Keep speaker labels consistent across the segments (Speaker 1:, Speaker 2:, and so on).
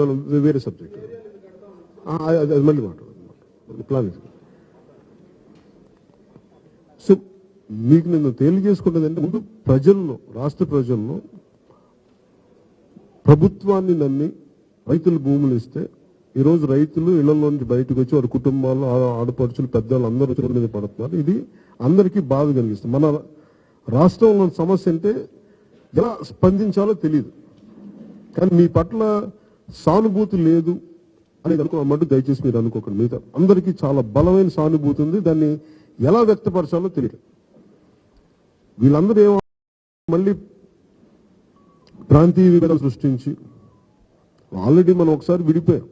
Speaker 1: మనం వేరే సబ్జెక్ట్ అది మళ్ళీ మాట్లాడదు. ప్లాన్ సో మీకు నేను తెలియజేసుకున్నది అంటే ముందు ప్రజల్లో రాష్ట్ర ప్రజల్లో ప్రభుత్వాన్ని నమ్మి రైతులు భూములు ఇస్తే ఈరోజు రైతులు ఇళ్ళలో నుంచి బయటకు వచ్చి వారి కుటుంబాల్లో ఆడపడుచులు పెద్దలు అందరూ రోడ్డు మీద పడుతున్నారు. ఇది అందరికీ బాధ కలిగిస్తుంది. మన రాష్ట్రంలో సమస్య అంటే ఎలా స్పందించాలో తెలియదు కానీ మీ పట్ల సానుభూతి లేదు అనేది అనుకో దయచేసి మీరు అనుకోకండి. మిగతా అందరికీ చాలా బలమైన సానుభూతి ఉంది. దాన్ని ఎలా వ్యక్తపరచాలో తెలియదు. వీళ్ళందరూ ఏమో మళ్ళీ ప్రాంతీయ విభేదాలు సృష్టించి ఆల్రెడీ మనం ఒకసారి విడిపోయాం.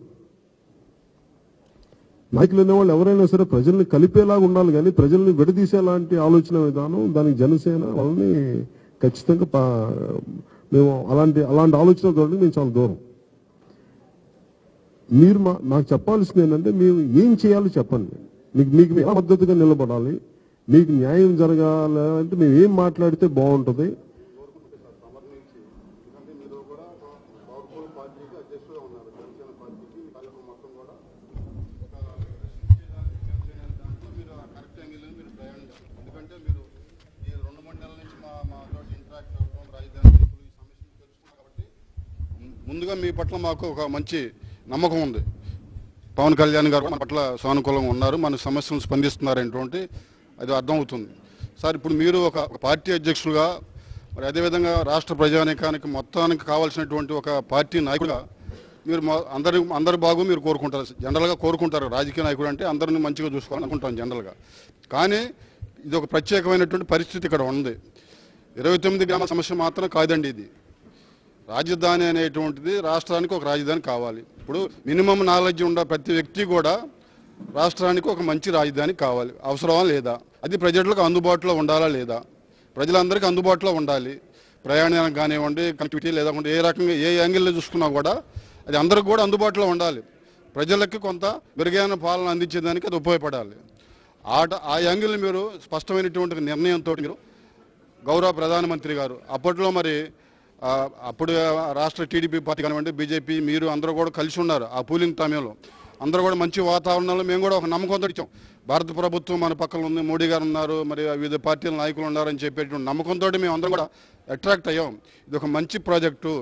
Speaker 1: నాయకులు అనేవాళ్ళు ఎవరైనా సరే ప్రజల్ని కలిపేలాగా ఉండాలి కానీ ప్రజల్ని విడదీసేలాంటి ఆలోచన విధానం దానికి జనసేన వాళ్ళని ఖచ్చితంగా పా- మేము అలాంటి అలాంటి ఆలోచన మేము చాలా దూరం. మీరు మా నాకు చెప్పాల్సింది ఏంటంటే మేము ఏం చేయాలో చెప్పండి. మీకు మీకు ఎలా పద్ధతిగా నిలబడాలి? మీకు న్యాయం జరగాలి అంటే మేము ఏం మాట్లాడితే బాగుంటుంది?
Speaker 2: ముందుగా మీ పట్ల మాకు ఒక మంచి నమ్మకం ఉంది. పవన్ కళ్యాణ్ గారు మన పట్ల సానుకూలంగా ఉన్నారు. మన సమస్యలను స్పందిస్తున్నారనేటువంటి అది అర్థమవుతుంది. సార్ ఇప్పుడు మీరు ఒక పార్టీ అధ్యక్షులుగా మరి అదేవిధంగా రాష్ట్ర ప్రజానీకానికి మొత్తానికి కావాల్సినటువంటి ఒక పార్టీ నాయకుడుగా మీరు అందరి అందరి బాగు మీరు కోరుకుంటారు. జనరల్గా కోరుకుంటారు. రాజకీయ నాయకుడు అంటే అందరిని మంచిగా చూసుకోవాలనుకుంటాం జనరల్గా. కానీ ఇది ఒక ప్రత్యేకమైనటువంటి పరిస్థితి ఇక్కడ ఉంది. ఇరవై తొమ్మిది గ్రామ సమస్య మాత్రం కాదండి ఇది. రాజధాని అనేటువంటిది రాష్ట్రానికి ఒక రాజధాని కావాలి. ఇప్పుడు మినిమం నాలెడ్జ్ ఉన్న ప్రతి వ్యక్తి కూడా రాష్ట్రానికి ఒక మంచి రాజధాని కావాలి. అవసరమా లేదా? అది ప్రజలకు అందుబాటులో ఉండాలా లేదా? ప్రజలందరికీ అందుబాటులో ఉండాలి. ప్రయాణానికి కానివ్వండి కనెక్టివిటీ లేదంటే ఏ రకంగా ఏ యాంగిల్లో చూసుకున్నా కూడా అది అందరికి కూడా అందుబాటులో ఉండాలి. ప్రజలకి కొంత మెరుగైన పాలన అందించేదానికి అది ఉపయోగపడాలి. ఆట ఆ యాంగిల్ మీరు స్పష్టమైనటువంటి నిర్ణయంతో మీరు గౌరవ ప్రధానమంత్రి గారు అప్పట్లో మరి అప్పుడు రాష్ట్ర టీడీపీ పార్టీ కానివ్వండి బీజేపీ మీరు అందరూ కూడా కలిసి ఉన్నారు ఆ పూలింగ్ సమయంలో. అందరూ కూడా మంచి వాతావరణంలో మేము కూడా ఒక నమ్మకంతో ఇచ్చాం. భారత ప్రభుత్వం మన పక్కన ఉంది మోడీ గారు ఉన్నారు మరి వివిధ పార్టీల నాయకులు ఉన్నారని చెప్పేటువంటి నమ్మకంతో మేము అందరం కూడా అట్రాక్ట్ అయ్యాం. ఇది ఒక మంచి ప్రాజెక్టు.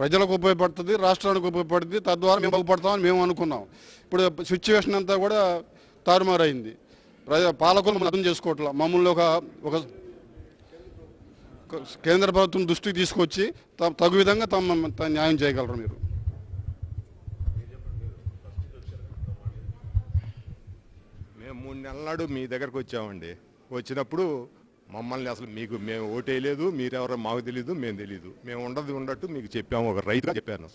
Speaker 2: ప్రజలకు ఉపయోగపడుతుంది రాష్ట్రానికి ఉపయోగపడుతుంది తద్వారా మేము బాగుపడతామని మేము అనుకున్నాం. ఇప్పుడు సిచ్యువేషన్ అంతా కూడా తారుమారైంది. ప్రజ పాలకులు అర్థం చేసుకోవట్లేదు మమ్మల్ని ఒక ఒక కేంద్ర ప్రభుత్వం దృష్టికి తీసుకొచ్చి త- తగు విధంగా తమ న్యాయం చేయగలరు మీరు.
Speaker 3: మేము మూడు నెలల నాడు మీ దగ్గరకు వచ్చామండి. వచ్చినప్పుడు మమ్మల్ని అసలు మీకు మేము ఓటేయలేదు మీరెవరో మాకు తెలియదు మేము తెలియదు మేము ఉండదు ఉన్నట్టు మీకు చెప్పాము ఒక రైతుగా చెప్పాను.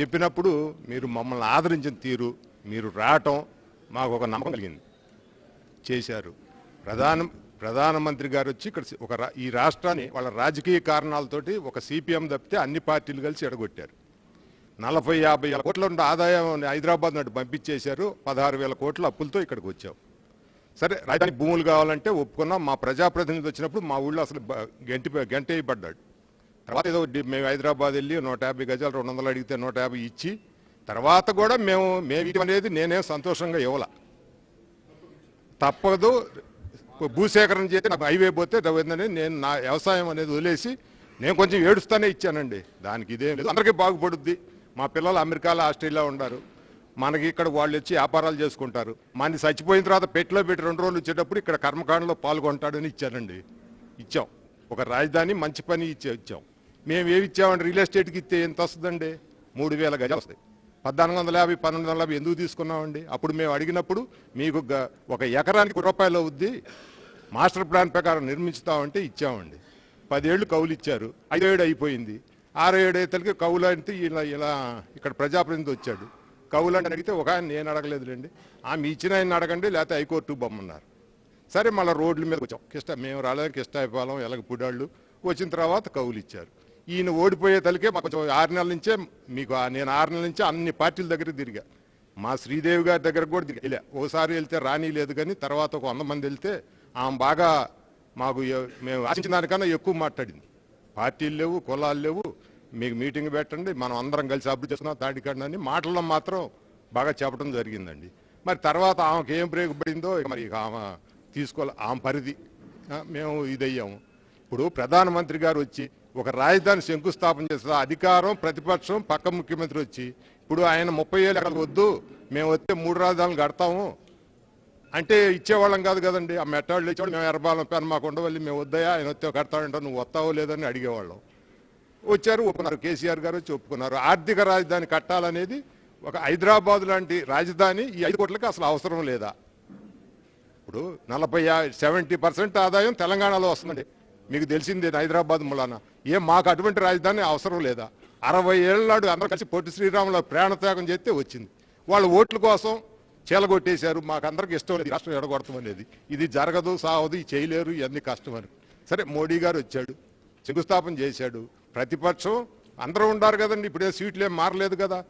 Speaker 3: చెప్పినప్పుడు మీరు మమ్మల్ని ఆదరించిన తీరు మీరు రావటం మాకు ఒక నమ్మకం కలిగింది. చేశారు. ప్రధాన ప్రధానమంత్రి గారు వచ్చి ఇక్కడ ఒక రా- ఈ రాష్ట్రాన్ని వాళ్ళ రాజకీయ కారణాలతోటి ఒక సిపిఎం తప్పితే అన్ని పార్టీలు కలిసి ఎడగొట్టారు. నలభై యాభై వేల కోట్ల ఆదాయం హైదరాబాద్ నాటి పంపించేశారు. పదహారు వేల కోట్ల అప్పులతో ఇక్కడికి వచ్చాం. సరే రాజధాని భూములు కావాలంటే ఒప్పుకున్నాం. మా ప్రజాప్రతినిధి వచ్చినప్పుడు మా ఊళ్ళో అసలు బ- గంటి గంట వేయబడ్డాడు తర్వాత ఏదో మేము హైదరాబాద్ వెళ్ళి నూట యాభై గజాలు రెండు వందలు అడిగితే నూట యాభై ఇచ్చి తర్వాత కూడా మేము మేము అనేది నేనే సంతోషంగా ఇవ్వాల. తప్పదు. భూసేకరణ చేస్తే నాకు హైవే పోతే రవీంద్రని నేను నా వ్యవసాయం అనేది వదిలేసి నేను కొంచెం ఏడుస్తానే ఇచ్చానండి. దానికి ఇదేం లేదు. అందరికీ బాగుపడుద్ది. మా పిల్లలు అమెరికాలో ఆస్ట్రేలియా ఉన్నారు. మనకి ఇక్కడ వాళ్ళు వచ్చి వ్యాపారాలు చేసుకుంటారు. మన చచ్చిపోయిన తర్వాత పెట్టిలో పెట్టి రెండు రోజులు వచ్చేటప్పుడు ఇక్కడ కర్మకాండలో పాల్గొంటాడని ఇచ్చానండి. ఇచ్చాం. ఒక రాజధాని మంచి పని ఇచ్చే ఇచ్చాం. మేము ఏమి ఇచ్చామంటే రియల్ ఎస్టేట్కి ఇస్తే ఎంత వస్తుందండి? మూడు వేల గజాలు వస్తాయి. పద్నాలుగు వందల యాభై పన్నెండు వందల యాభై ఎందుకు తీసుకున్నామండి? అప్పుడు మేము అడిగినప్పుడు మీకు గ- ఒక ఎకరానికి రూపాయలు అవుద్ది మాస్టర్ ప్లాన్ ప్రకారం నిర్మించుతామంటే ఇచ్చామండి. పదేళ్ళు కౌలు ఇచ్చారు. ఐదో ఏడు అయిపోయింది. ఆరో ఏడు అయితే కౌలు అంటే ఇలా ఇలా ఇక్కడ ప్రజాప్రతినిధి వచ్చాడు. కౌలు అంటే అడిగితే ఒక ఆయన నేను అడగలేదులేండి. ఆమె ఇచ్చిన ఆయన అడగండి లేకపోతే హైకోర్టు బొమ్మన్నారు. సరే మళ్ళీ రోడ్ల మీద వచ్చాం. కిష్ట మేము రాలేదు కిష్టాయపాలెం ఎలాగ పుడాళ్ళు వచ్చిన తర్వాత కౌలు ఇచ్చారు. ఈయన ఓడిపోయే తలకే మాకు కొంచెం ఆరు నెలల నుంచే మీకు నేను ఆరు నెలల నుంచే అన్ని పార్టీల దగ్గర తిరిగా. మా శ్రీదేవి గారి దగ్గర కూడా తిరిగా. ఓసారి వెళ్తే రాని లేదు కానీ తర్వాత ఒక వంద మంది వెళ్తే ఆమె బాగా మాకు మేము ఆశించిన దానికన్నా ఎక్కువ మాట్లాడింది. పార్టీలు లేవు కులాలు లేవు. మీకు మీటింగ్ పెట్టండి మనం అందరం కలిసి అభివృద్ధి చేస్తున్నాం తాడికండి అని మాటల్లో మాత్రం బాగా చెప్పడం జరిగిందండి. మరి తర్వాత ఆమెకి ఏం బ్రేక్ పడిందో మరి ఇక ఆమె తీసుకోవాలి. ఆమె పరిధి మేము ఇదయ్యాము. ఇప్పుడు ప్రధానమంత్రి గారు వచ్చి ఒక రాజధాని శంకుస్థాపన చేస్తే అధికారం ప్రతిపక్షం పక్క ముఖ్యమంత్రి వచ్చి ఇప్పుడు ఆయన ముప్పై ఏళ్ళు ఎకరాలు వద్దు మేము వస్తే మూడు రాజధానులు కడతాము. అంటే ఇచ్చేవాళ్ళం కాదు కదండి. ఆ మెట్టాళ్ళు ఇచ్చేవాళ్ళు మేము ఎర్రబాలం పెన్ మాకు ఉండవల్లి మేము వద్దయా ఆయన వస్తే కడతాడంటే నువ్వు వస్తావో లేదని అడిగేవాళ్ళం. వచ్చారు ఒప్పుకున్నారు. కేసీఆర్ గారు వచ్చి ఒప్పుకున్నారు. ఆర్థిక రాజధాని కట్టాలనేది ఒక హైదరాబాద్ లాంటి రాజధాని ఈ ఐదు కోట్లకి అసలు అవసరం లేదా? ఇప్పుడు నలభై సెవెంటీ పర్సెంట్ ఆదాయం తెలంగాణలో వస్తుందండి. మీకు తెలిసిందే హైదరాబాద్ మూలాన. ఏం మాకు అటువంటి రాజధాని అవసరం లేదా? అరవై ఏళ్ళ నాడు అందరూ కలిసి పొట్టి శ్రీరాములు ప్రాణత్యాగం చేస్తే వచ్చింది. వాళ్ళ ఓట్ల కోసం చీలగొట్టేశారు. మాకు అందరికి ఇష్టం లేదు. రాష్ట్రం ఎడగొడతాం అనేది. ఇది జరగదు సావదు ఇది చేయలేరు ఇవన్నీ కష్టం అని. సరే మోడీ గారు వచ్చాడు. శంకుస్థాపన చేశాడు. ప్రతిపక్షం అందరూ ఉండారు కదండి. ఇప్పుడే సీట్లు ఏం మారలేదు కదా.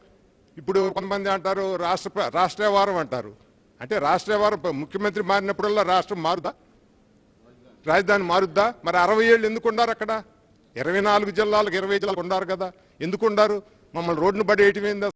Speaker 3: ఇప్పుడు కొంతమంది అంటారు రాష్ట్ర ప్ర- అంటారు. అంటే రాష్ట్రవారం ముఖ్యమంత్రి మారినప్పుడల్లా రాష్ట్రం మారుదా? రాజధాని మారుద్దా? మరి అరవై ఏళ్ళు ఎందుకు ఉండారు అక్కడ? ఇరవై నాలుగు జిల్లాలకు ఇరవై జిల్లాలకు ఉండారు కదా. ఎందుకు ఉండారు? మమ్మల్ని రోడ్డును పడేయటమేందా